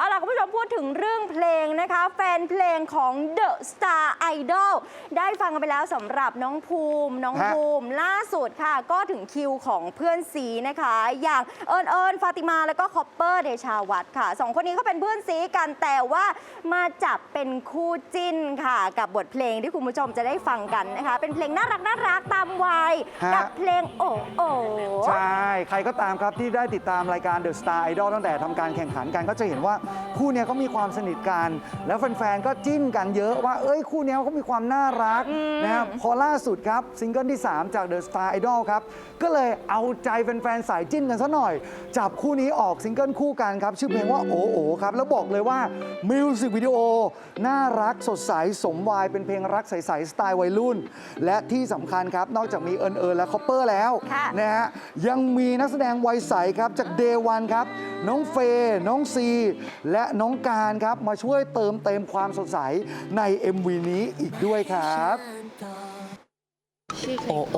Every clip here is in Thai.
เอาล่ะคุณผู้ชมพูดถึงเรื่องเพลงนะคะ แฟนเพลงของ The Star Idol ได้ฟังกันไปแล้วสำหรับน้องภูมิ น้องฮะ ภูมิล่าสุดค่ะ ก็ถึงคิวของเพื่อนซีนะคะ อย่างเอิญเอิญฟาติมาแล้วก็คอปเปอร์เดชาวัตรค่ะสองคนนี้ก็เป็นเพื่อนซีกันแต่ว่ามาจับเป็นคู่จิ้นค่ะ กับบทเพลงที่คุณผู้ชมจะได้ฟังกันนะคะ เป็นเพลงน่ารักน่ารักตามวัยฮะ กับเพลงโอ้โอใช่ ใครก็ตามครับที่ได้ติดตามรายการ The Star Idol ตั้งแต่ทำการแข่งขันกันก็จะเห็นว่าคู่เนี้ยเขามีความสนิทกัน แล้วแฟนๆ ก็จิ้นกันเยอะว่า เอ้ย คู่เนี้ยเขามีความน่ารักนะครับพอล่าสุดครับ ซิงเกิลที่ 3 จาก The Star Idol ครับ ก็เลยเอาใจแฟนๆ สายจิ้นกันซะหน่อย จับคู่นี้ออกซิงเกิลคู่กันครับ ชื่อเพลงว่าโอโอครับ แล้วบอกเลยว่ามิวสิกวิดีโอน่ารักสดใสสมวัยเป็นเพลงรักใสๆสไตล์วัยรุ่น และที่สำคัญครับนอกจากมีเอิญเอิญและคอปเปอร์แล้วค่ะนะฮะยังมีนักแสดงวัยใสครับจากเดวันครับ น้องเฟย์น้องซี และน้องการครับ มาช่วยเติมเต็มความสดใสใน MV นี้อีกด้วยครับ ชื่อเพลโองโอ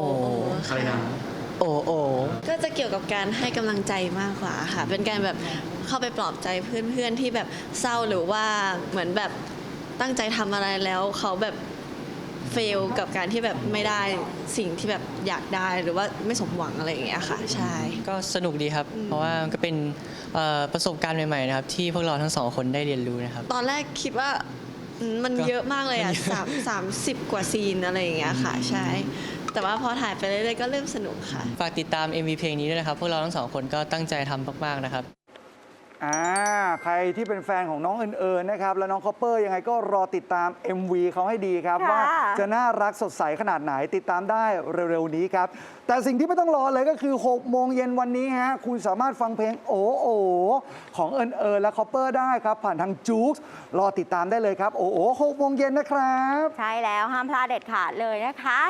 ค่ะโอโอก็จะเกี่ยวกับการให้กำลังใจมากกว่าค่ะ เป็นการแบบเข้าไปปลอบใจเพื่อนๆที่แบบเศร้าหรือว่าเหมือนแบบตั้งใจทำอะไรแล้วเขาแบบ เฟลกับการที่แบบไม่ได้สิ่งที่แบบอยากได้หรือว่าไม่สมหวังอะไรอย่างเงี้ยค่ะ ใช่ ก็สนุกดีครับ เพราะว่ามันก็เป็นเอ่อประสบการณ์ใหม่ๆนะครับ ที่พวกเราทั้งสองคนได้เรียนรู้นะครับ ตอนแรกคิดว่าอืมมันก็ เยอะมากเลยอะสามสามสิบกว่าซีนอะไรอย่างเงี้ยค่ะ ใช่ แต่ว่าพอถ่ายไปเรื่อยๆก็เริ่มสนุกค่ะ ฝากติดตาม MV เพลงนี้ด้วยนะครับ พวกเราทั้งสองคนก็ตั้งใจทำมากๆนะครับ อ่าใครที่เป็นแฟนของน้องเอิญเอิญนะครับ และน้องคอปเปอร์ยังไงก็รอติดตาม MV เขาให้ดีครับ ค่ะ ว่าจะน่ารักสดใสขนาดไหนติดตามได้เร็วๆนี้ครับ แต่สิ่งที่ไม่ต้องรอเลยก็คือ 6 โมงเย็นวันนี้ฮะคุณสามารถฟังเพลงโอโอของเอิญเอิญและคอปเปอร์ได้ครับ ผ่านทางจู๊กรอติดตามได้เลยครับโอโอ6โมงเย็นนะครับ ใช่แล้วห้ามพลาดเด็ดขาดเลยนะคะ